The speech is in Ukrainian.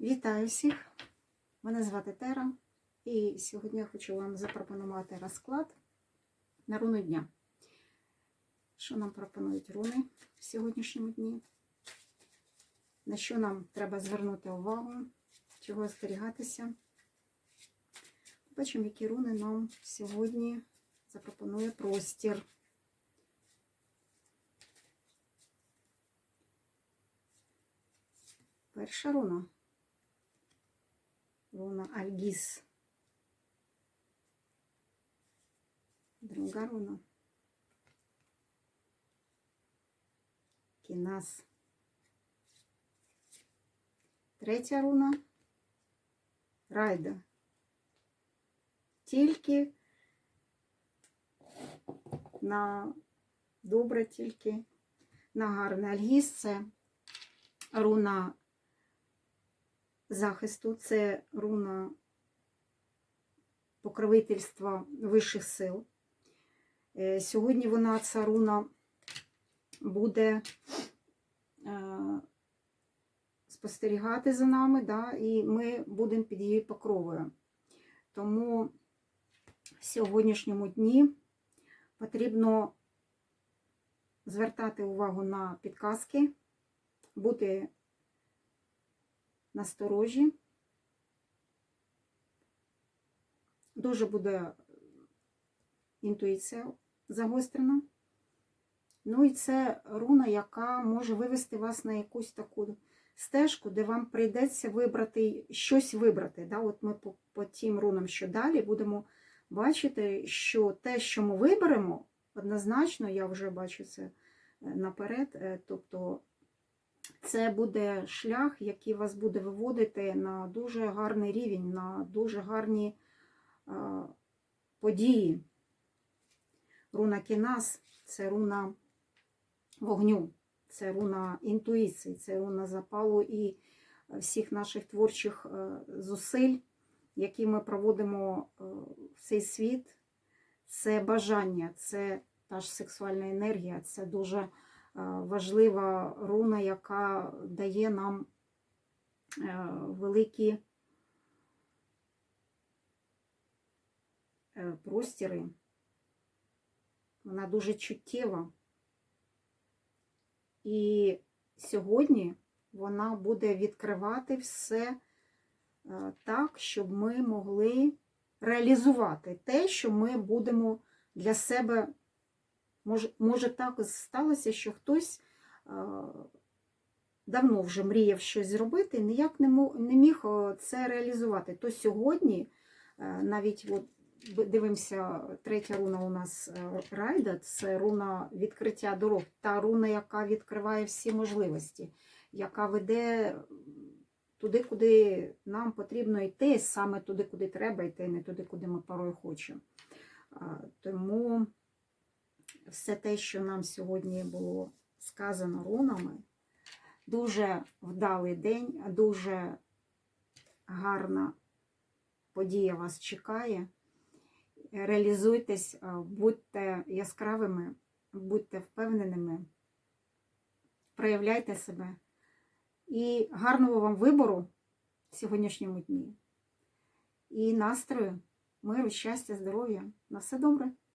Вітаю всіх! Мене звати Тера, і сьогодні я хочу вам запропонувати розклад на руну дня. Що нам пропонують руни в сьогоднішньому дні? На що нам треба звернути увагу, чого остерігатися? Бачимо, які руни нам сьогодні запропонує простір. Перша руна. Руна Альгіс. Друга руна. Кінас. Третя руна. Райда. Тільки на добре, тільки на гарне. Альгіс це руна захисту, це руна покровительства вищих сил. Е, Сьогодні вона, ця руна, буде е, спостерігати за нами, да, і ми будемо під її покровою. Тому в сьогоднішньому дні потрібно звертати увагу на підказки, бути насторожі. Дуже буде інтуїція загострена. Ну і це руна, яка може вивести вас на якусь таку стежку, де вам прийдеться вибрати щось вибрати. Да? От ми по, по тим рунам, що далі, будемо бачити, що те, що ми виберемо, однозначно, я вже бачу це е, наперед, е, тобто це буде шлях, який вас буде виводити на дуже гарний рівень, на дуже гарні а, події. Руна Кінас це руна вогню, це руна інтуїції, це руна запалу і всіх наших творчих е, зусиль, які ми проводимо е, в цей світ. Це бажання, це та ж сексуальна енергія, це дуже е, важлива руна, яка дає нам е, великі е, простіри. Вона дуже чуттєва. І сьогодні вона буде відкривати все е, так, щоб ми могли реалізувати те, що ми будемо для себе. Може, може так сталося, що хтось давно вже мріяв щось зробити, ніяк не, міг це реалізувати. То сьогодні, е, навіть от, дивимося, третя руна у нас е, райда, це руна відкриття дорог, та руна, яка відкриває всі можливості, яка веде туди, куди нам потрібно йти, саме туди, куди треба йти, не туди, куди ми порой хочемо. Тому все те, що нам сьогодні було сказано рунами, дуже вдалий день, дуже гарна подія вас чекає. Реалізуйтесь, будьте яскравими, будьте впевненими, проявляйте себе і гарного вам вибору в сьогоднішньому дні. І настрою, миру, щастя, здоров'я. На все добре!